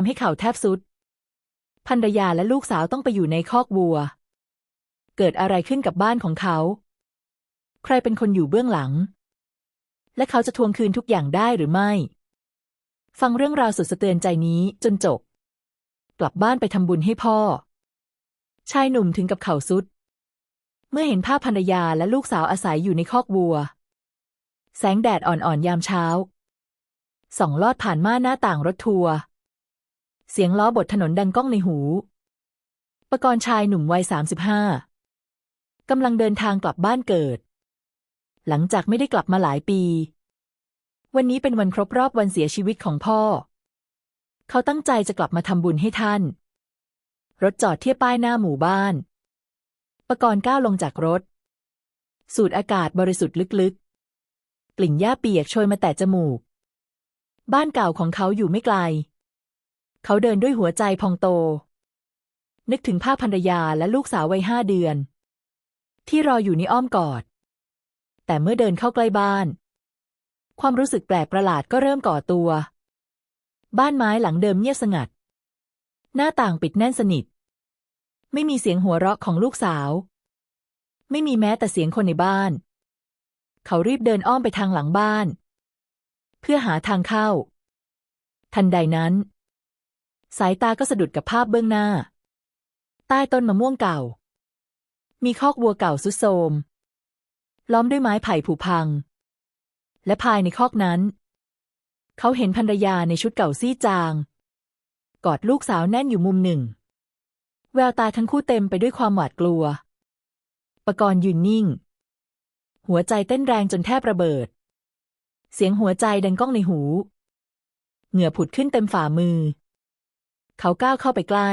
ำให้เข่าแทบสุดภรรยาและลูกสาวต้องไปอยู่ในคอกวัว เกิดอะไรขึ้นกับบ้านของเขา ใครเป็นคนอยู่เบื้องหลัง และเขาจะทวงคืนทุกอย่างได้หรือไม่ ฟังเรื่องราวสุดสะเตือนใจนี้จนจบ กลับบ้านไปทำบุญให้พ่อ ชายหนุ่มถึงกับเข่าสุด เมื่อเห็นภาพภรรยาและลูกสาวอาศัยอยู่ในคอกวัว แสงแดดอ่อนๆยามเช้าส่องลอดผ่านม่านหน้าต่างรถทัวร์ เสียงล้อบดถนนดังก้องในหู ประกรณ์ชายหนุ่มวัยสามสิบห้ากำลังเดินทางกลับบ้านเกิด หลังจากไม่ได้กลับมาหลายปี วันนี้เป็นวันครบรอบวันเสียชีวิตของพ่อ เขาตั้งใจจะกลับมาทำบุญให้ท่าน รถจอดเทียบป้ายหน้าหมู่บ้าน ประกรณ์ก้าวลงจากรถ สูดอากาศบริสุทธิ์ลึกๆ กลิ่นหญ้าเปียกโชยมาแต่จมูก บ้านเก่าของเขาอยู่ไม่ไกล เขาเดินด้วยหัวใจพองโต นึกถึงภาพภรรยาและลูกสาววัยห้าเดือน ที่รออยู่ในอ้อมกอด แต่เมื่อเดินเข้าใกล้บ้าน ความรู้สึกแปลกประหลาดก็เริ่มก่อตัว บ้านไม้หลังเดิมเงียบสงัด หน้าต่างปิดแน่นสนิท ไม่มีเสียงหัวเราะของลูกสาว ไม่มีแม้แต่เสียงคนในบ้าน เขารีบเดินอ้อมไปทางหลังบ้าน เพื่อหาทางเข้า ทันใดนั้น สายตาก็สะดุดกับภาพเบื้องหน้า ใต้ต้นมะม่วงเก่า มีคอกวัวเก่าสุดโทมล้อมด้วยไม้ไผ่ผุพัง และภายในคอกนั้น เขาเห็นภรรยาในชุดเก่าซี่จาง กอดลูกสาวแน่นอยู่มุมหนึ่ง แววตาทั้งคู่เต็มไปด้วยความหวาดกลัวประกรณ์ยืนนิ่ง หัวใจเต้นแรงจนแทบระเบิด เสียงหัวใจดังก้องในหู เหงื่อผุดขึ้นเต็มฝ่ามือ เขาก้าวเข้าไปใกล้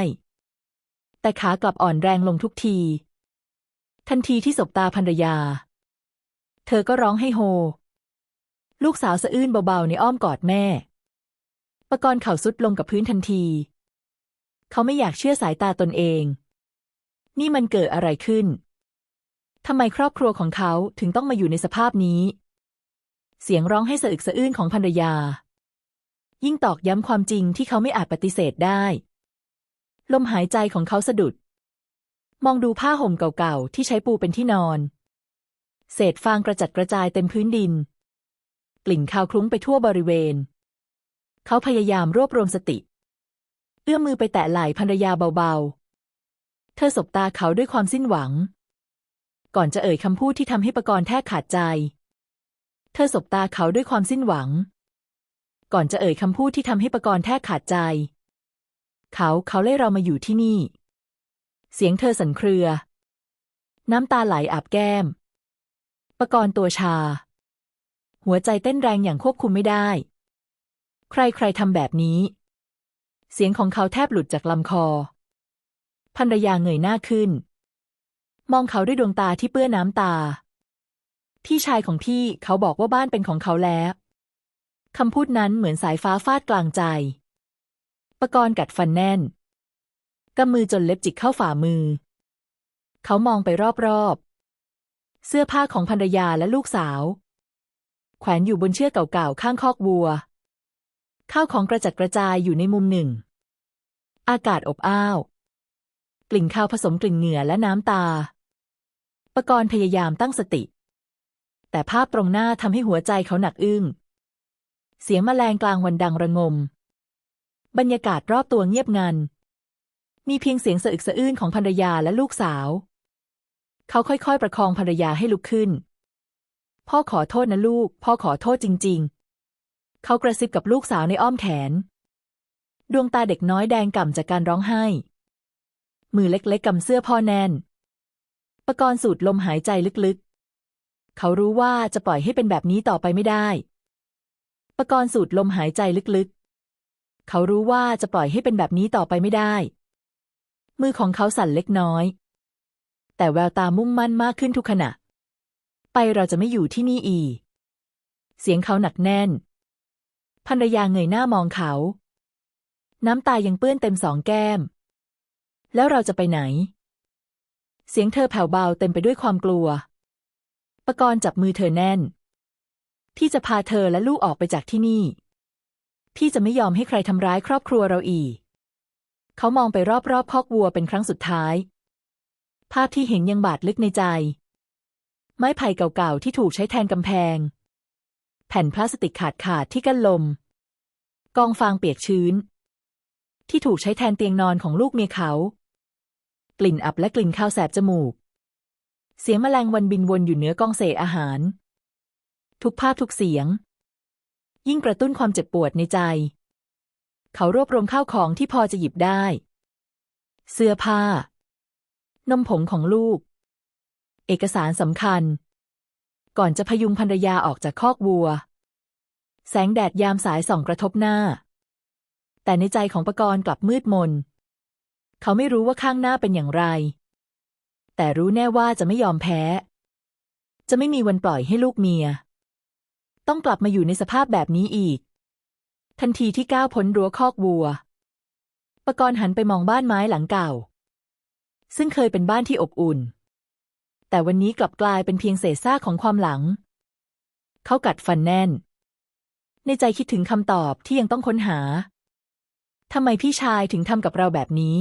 แต่ขากลับอ่อนแรงลงทุกที ทันทีที่สบตาภรรยา เธอก็ร้องให้โฮ ลูกสาวสะอื้นเบาๆในอ้อมกอดแม่ ประกรณ์เข่าสุดลงกับพื้นทันที เขาไม่อยากเชื่อสายตาตนเอง นี่มันเกิดอะไรขึ้นทำไมครอบครัวของเขาถึงต้องมาอยู่ในสภาพนี้ เสียงร้องให้สะอึกสะอื้นของภรรยา ยิ่งตอกย้ำความจริงที่เขาไม่อาจปฏิเสธได้ ลมหายใจของเขาสะดุด มองดูผ้าห่มเก่าๆ ที่ใช้ปูเป็นที่นอน เศษฟางกระจัดกระจายเต็มพื้นดิน กลิ่นคาวคลุ้งไปทั่วบริเวณ เขาพยายามรวบรวมสติ เอื้อมมือไปแตะไหล่ภรรยาเบาๆ เธอสบตาเขาด้วยความสิ้นหวัง ก่อนจะเอ่ยคำพูดที่ทำให้ประกรณ์แทบขาดใจ เธอสบตาเขาด้วยความสิ้นหวัง ก่อนจะเอ่ยคำพูดที่ทำให้ประกรณ์แทบขาดใจ เขาเขาเล่เรามาอยู่ที่นี่ เสียงเธอสั่นเครือ น้ำตาไหลอาบแก้ม ประกรณ์ตัวชา หัวใจเต้นแรงอย่างควบคุมไม่ได้ ใครใครทำแบบนี้ เสียงของเขาแทบหลุดจากลำคอภรรยาเงยหน้าขึ้น มองเขาด้วยดวงตาที่เปื้อนน้ำตา พี่ชายของพี่เขาบอกว่าบ้านเป็นของเขาแล้วคำพูดนั้นเหมือนสายฟ้าฟาดกลางใจ ปรกรณ์กัดฟันแน่นกำมือจนเล็บจิกเข้าฝ่ามือ เขามองไปรอบๆ เสื้อผ้าของภรรยาและลูกสาว แขวนอยู่บนเชือกเก่าๆ ข้างคอกวัว ข้าวของกระจัดกระจายอยู่ในมุมหนึ่ง อากาศอบอ้าว กลิ่นข้าวผสมกลิ่นเหงื่อและน้ำตาปรกรณ์พยายามตั้งสติ แต่ภาพตรงหน้าทำให้หัวใจเขาหนักอึ้ง เสียงแมลงกลางวันดังระงม บรรยากาศรอบตัวเงียบงัน มีเพียงเสียงสะอึกสะอื้นของภรรยาและลูกสาว เขาค่อยๆ ประคองภรรยาให้ลุกขึ้น พ่อขอโทษนะลูก พ่อขอโทษจริง ๆ เขากระซิบกับลูกสาวในอ้อมแขน ดวงตาเด็กน้อยแดงก่ำจากการร้องไห้ มือเล็กๆกำเสื้อพ่อแน่น ประกรณ์สูดลมหายใจลึกๆ เขารู้ว่าจะปล่อยให้เป็นแบบนี้ต่อไปไม่ได้ ประกรณ์สูดลมหายใจลึกๆ เขารู้ว่าจะปล่อยให้เป็นแบบนี้ต่อไปไม่ได้ มือของเขาสั่นเล็กน้อย แต่แววตามุ่งมั่นมากขึ้นทุกขณะ ไปเราจะไม่อยู่ที่นี่อีกเสียงเขาหนักแน่น ภรรยาเงยหน้ามองเขา น้ำตายังเปื้อนเต็มสองแก้ม แล้วเราจะไปไหน เสียงเธอแผ่วเบาเต็มไปด้วยความกลัวประกรณ์จับมือเธอแน่น ที่จะพาเธอและลูกออกไปจากที่นี่ พี่จะไม่ยอมให้ใครทำร้ายครอบครัวเราอีก เขามองไปรอบๆคอกวัวเป็นครั้งสุดท้าย ภาพที่เห็นยังบาดลึกในใจ ไม้ไผ่เก่าๆที่ถูกใช้แทนกำแพง แผ่นพลาสติกขาดขาดๆที่กั้นลม กองฟางเปียกชื้น ที่ถูกใช้แทนเตียงนอนของลูกเมียเขา กลิ่นอับและกลิ่นข้าวแสบจมูก เสียงแมลงวันบินวนอยู่เหนือกองเศษอาหาร ทุกภาพทุกเสียง ยิ่งกระตุ้นความเจ็บปวดในใจ เขารวบรวมข้าวของที่พอจะหยิบได้ เสื้อผ้า นมผงของลูก เอกสารสำคัญ ก่อนจะพยุงภรรยาออกจากคอกวัว แสงแดดยามสายส่องกระทบหน้า แต่ในใจของปกรณ์กลับมืดมน เขาไม่รู้ว่าข้างหน้าเป็นอย่างไร แต่รู้แน่ว่าจะไม่ยอมแพ้ จะไม่มีวันปล่อยให้ลูกเมีย ต้องกลับมาอยู่ในสภาพแบบนี้อีก ทันทีที่ก้าวพ้นรั้วคอกวัว ปกรณ์หันไปมองบ้านไม้หลังเก่า ซึ่งเคยเป็นบ้านที่อบอุ่น แต่วันนี้กลับกลายเป็นเพียงเศษซากของความหลัง เขากัดฟันแน่น ในใจคิดถึงคำตอบที่ยังต้องค้นหาทำไมพี่ชายถึงทำกับเราแบบนี้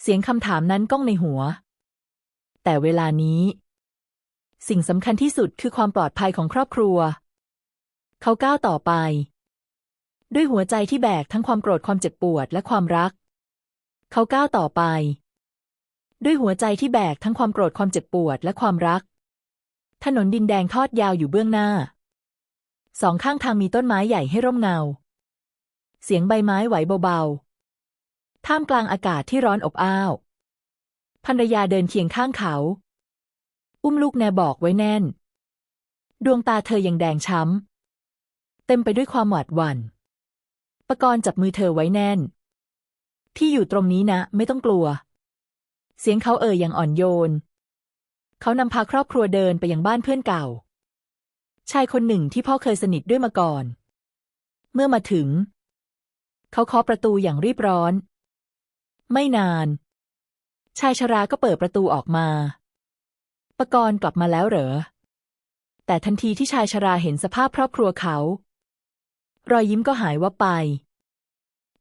เสียงคำถามนั้นก้องในหัว แต่เวลานี้ สิ่งสำคัญที่สุดคือความปลอดภัยของครอบครัว เขาก้าวต่อไป ด้วยหัวใจที่แบกทั้งความโกรธความเจ็บปวดและความรัก เขาก้าวต่อไป ด้วยหัวใจที่แบกทั้งความโกรธความเจ็บปวดและความรัก ถนนดินแดงทอดยาวอยู่เบื้องหน้า สองข้างทางมีต้นไม้ใหญ่ให้ร่มเงา เสียงใบไม้ไหวเบาๆ ท่ามกลางอากาศที่ร้อนอบอ้าวภรรยาเดินเคียงข้างเขา อุ้มลูกแนบอกไว้แน่น ดวงตาเธอยังแดงช้ำ เต็มไปด้วยความหวาดหวั่นปกรณ์จับมือเธอไว้แน่น พี่อยู่ตรงนี้นะ ไม่ต้องกลัว เสียงเขาเอ่ยอย่างอ่อนโยน เขานำพาครอบครัวเดินไปยังบ้านเพื่อนเก่า ชายคนหนึ่งที่พ่อเคยสนิทด้วยมาก่อน เมื่อมาถึง เขาเคาะประตูอย่างรีบร้อน ไม่นาน ชายชราก็เปิดประตูออกมาปกรณ์กลับมาแล้วเหรอ แต่ทันทีที่ชายชราเห็นสภาพครอบครัวเขา รอยยิ้มก็หายวับไป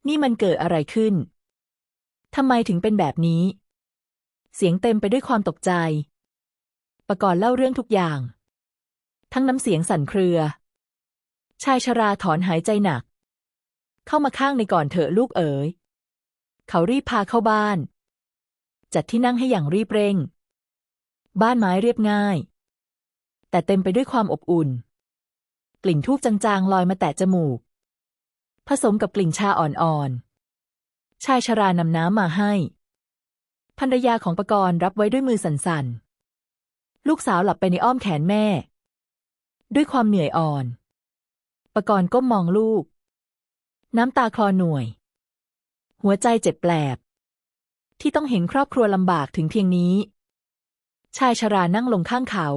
นี่มันเกิดอะไรขึ้น ทำไมถึงเป็นแบบนี้ เสียงเต็มไปด้วยความตกใจปกรณ์เล่าเรื่องทุกอย่าง ทั้งน้ำเสียงสั่นเครือ ชายชราถอนหายใจหนัก เข้ามาข้างในก่อนเถอะลูกเอ๋ย เขารีบพาเข้าบ้าน จัดที่นั่งให้อย่างรีบเร่ง บ้านไม้เรียบง่าย แต่เต็มไปด้วยความอบอุ่น กลิ่นทูบจางๆ ลอยมาแตะจมูก ผสมกับกลิ่นชาอ่อนๆ ชายชรานำน้ำมาให้ภรรยาของปกรณ์รับไว้ด้วยมือสั่นๆ ลูกสาวหลับไปในอ้อมแขนแม่ ด้วยความเหนื่อยอ่อน ปกรณ์ก้มมองลูก น้ำตาคลอหน่วย หัวใจเจ็บแปลบ ที่ต้องเห็นครอบครัวลำบากถึงเพียงนี้ ชายชรานั่งลงข้างเขา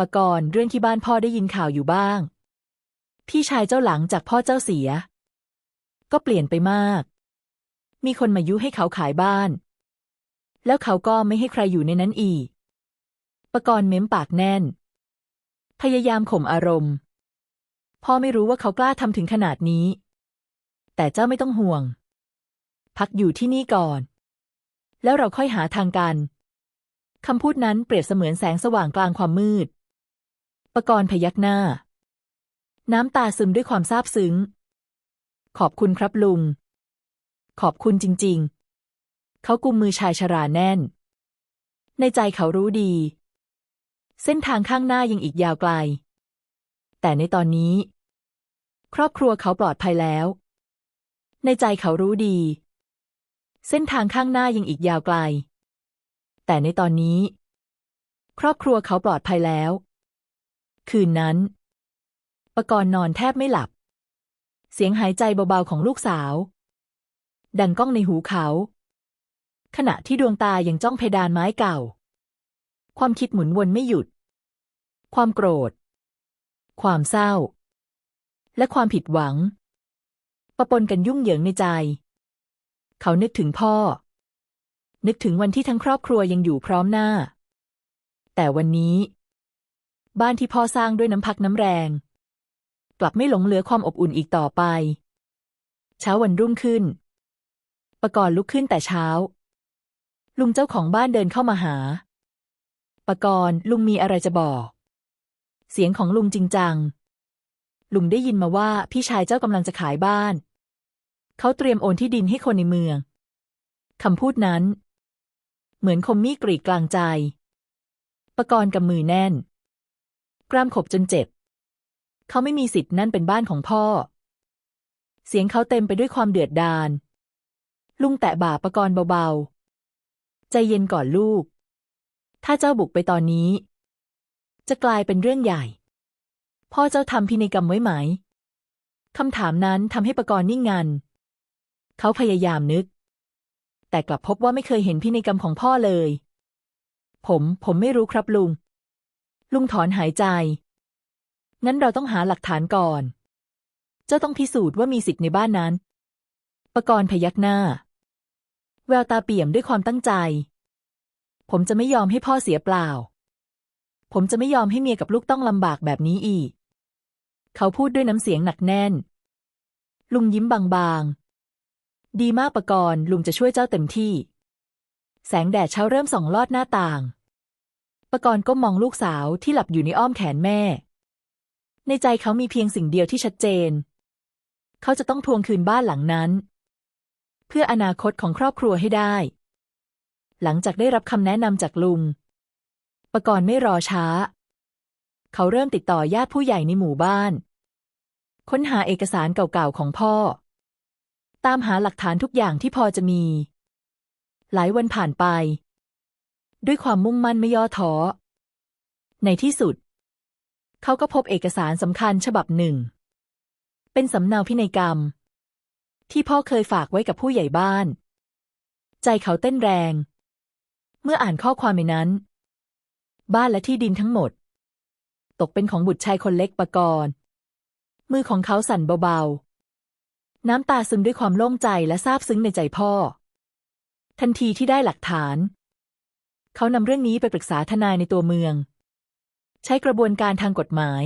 ปกรณ์เรื่องที่บ้านพ่อได้ยินข่าวอยู่บ้าง พี่ชายเจ้าหลังจากพ่อเจ้าเสีย ก็เปลี่ยนไปมาก มีคนมายุให้เขาขายบ้าน แล้วเขาก็ไม่ให้ใครอยู่ในนั้นอีก ปกรณ์เม้มปากแน่น พยายามข่มอารมณ์ พ่อไม่รู้ว่าเขากล้าทำถึงขนาดนี้ แต่เจ้าไม่ต้องห่วง พักอยู่ที่นี่ก่อน แล้วเราค่อยหาทางกันคำพูดนั้นเปรียบเสมือนแสงสว่างกลางความมืด ปกรณ์พยักหน้า น้ำตาซึมด้วยความซาบซึ้ง ขอบคุณครับลุง ขอบคุณจริง ๆ เขากุมมือชายชราแน่น ในใจเขารู้ดี เส้นทางข้างหน้ายังอีกยาวไกล แต่ในตอนนี้ ครอบครัวเขาปลอดภัยแล้ว ในใจเขารู้ดี เส้นทางข้างหน้ายังอีกยาวไกล แต่ในตอนนี้ ครอบครัวเขาปลอดภัยแล้ว คืนนั้น ปกรณ์นอนแทบไม่หลับ เสียงหายใจเบาๆของลูกสาว ดังก้องในหูเขา ขณะที่ดวงตายังจ้องเพดานไม้เก่า ความคิดหมุนวนไม่หยุด ความโกรธ ความเศร้า และความผิดหวังปะปนกันยุ่งเหยิงในใจ เขานึกถึงพ่อ นึกถึงวันที่ทั้งครอบครัวยังอยู่พร้อมหน้า แต่วันนี้ บ้านที่พ่อสร้างด้วยน้ำพักน้ำแรง กลับไม่หลงเหลือความอบอุ่นอีกต่อไป เช้าวันรุ่งขึ้นปกรณ์ลุกขึ้นแต่เช้า ลุงเจ้าของบ้านเดินเข้ามาหาปกรณ์ลุงมีอะไรจะบอก เสียงของลุงจริงจัง ลุงได้ยินมาว่าพี่ชายเจ้ากำลังจะขายบ้าน เขาเตรียมโอนที่ดินให้คนในเมืองคำพูดนั้น เหมือนคมมีดกรีดกลางใจปกรณ์กำมือแน่น กล้ามขบจนเจ็บ เขาไม่มีสิทธิ์นั่นเป็นบ้านของพ่อ เสียงเขาเต็มไปด้วยความเดือดดาล ลุงแตะบ่าปกรณ์เบาๆ ใจเย็นก่อนลูก ถ้าเจ้าบุกไปตอนนี้ จะกลายเป็นเรื่องใหญ่ พ่อเจ้าทำพินัยกรรมไว้ไหมคำถามนั้นทำให้ปกรณ์นิ่งงัน เขาพยายามนึก แต่กลับพบว่าไม่เคยเห็นพินัยกรรมของพ่อเลย ผม ผมไม่รู้ครับลุง ลุงถอนหายใจ งั้นเราต้องหาหลักฐานก่อน เจ้าต้องพิสูจน์ว่ามีสิทธิ์ในบ้านนั้นปกรณ์พยักหน้า แววตาเปี่ยมด้วยความตั้งใจ ผมจะไม่ยอมให้พ่อเสียเปล่า ผมจะไม่ยอมให้เมียกับลูกต้องลำบากแบบนี้อีก เขาพูดด้วยน้ำเสียงหนักแน่น ลุงยิ้มบางๆ ดีมากปกรณ์ลุงจะช่วยเจ้าเต็มที่ แสงแดดเช้าเริ่มส่องลอดหน้าต่าง ปกรณ์ก็มองลูกสาวที่หลับอยู่ในอ้อมแขนแม่ ในใจเขามีเพียงสิ่งเดียวที่ชัดเจน เขาจะต้องทวงคืนบ้านหลังนั้น เพื่ออนาคตของครอบครัวให้ได้ หลังจากได้รับคำแนะนำจากลุง ปกรณ์ไม่รอช้า เขาเริ่มติดต่อญาติผู้ใหญ่ในหมู่บ้าน ค้นหาเอกสารเก่าๆของพ่อ ตามหาหลักฐานทุกอย่างที่พอจะมี หลายวันผ่านไป ด้วยความมุ่งมั่นไม่ย่อท้อ ในที่สุด เขาก็พบเอกสารสำคัญฉบับหนึ่ง เป็นสำเนาพินัยกรรม ที่พ่อเคยฝากไว้กับผู้ใหญ่บ้าน ใจเขาเต้นแรง เมื่ออ่านข้อความในนั้น บ้านและที่ดินทั้งหมด ตกเป็นของบุตรชายคนเล็กปกรณ์มือของเขาสั่นเบาๆ น้ำตาซึมด้วยความโล่งใจและซาบซึ้งในใจพ่อ ทันทีที่ได้หลักฐาน เขานำเรื่องนี้ไปปรึกษาทนายในตัวเมือง ใช้กระบวนการทางกฎหมาย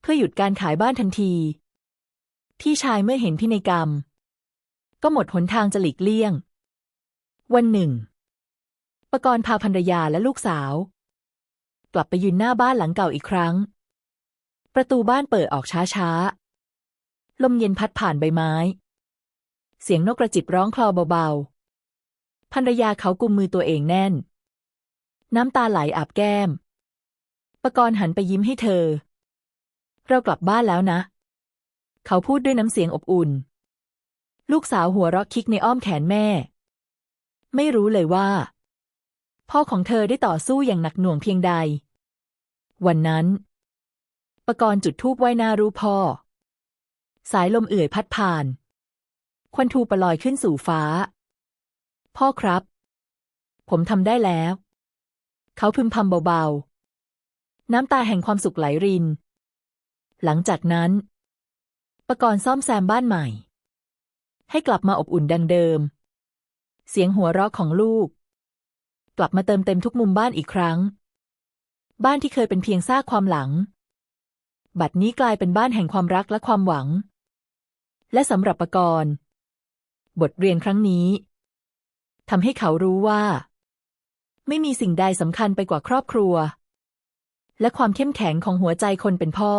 เพื่อหยุดการขายบ้านทันที พี่ชายเมื่อเห็นพินัยกรรม ก็หมดหนทางจะหลีกเลี่ยง วันหนึ่ง ประกรณ์พาภรรยาและลูกสาว กลับไปยืนหน้าบ้านหลังเก่าอีกครั้ง ประตูบ้านเปิดออกช้าๆ ลมเย็นพัดผ่านใบไม้ เสียงนกกระจิบร้องคลอเบาๆ ภรรยาเขากุมมือตัวเองแน่น น้ำตาไหลอาบแก้ม ปกรณ์หันไปยิ้มให้เธอ เรากลับบ้านแล้วนะ เขาพูดด้วยน้ำเสียงอบอุ่น ลูกสาวหัวเราะคิกในอ้อมแขนแม่ ไม่รู้เลยว่า พ่อของเธอได้ต่อสู้อย่างหนักหน่วงเพียงใด วันนั้น ปกรณ์จุดธูปไหว้หน้ารูปพ่อ สายลมเอื่อยพัดผ่าน ควันทูประลอยขึ้นสู่ฟ้า พ่อครับ ผมทำได้แล้ว เขาพึมพำเบาๆ น้ำตาแห่งความสุขไหลริน หลังจากนั้นปกรณ์ซ่อมแซมบ้านใหม่ ให้กลับมาอบอุ่นดังเดิม เสียงหัวเราะของลูก กลับมาเติมเต็มทุกมุมบ้านอีกครั้ง บ้านที่เคยเป็นเพียงซากความหลัง บัดนี้กลายเป็นบ้านแห่งความรักและความหวัง และสำหรับปกรณ์ บทเรียนครั้งนี้ ทำให้เขารู้ว่า ไม่มีสิ่งใดสำคัญไปกว่าครอบครัว และความเข้มแข็งของหัวใจคนเป็นพ่อ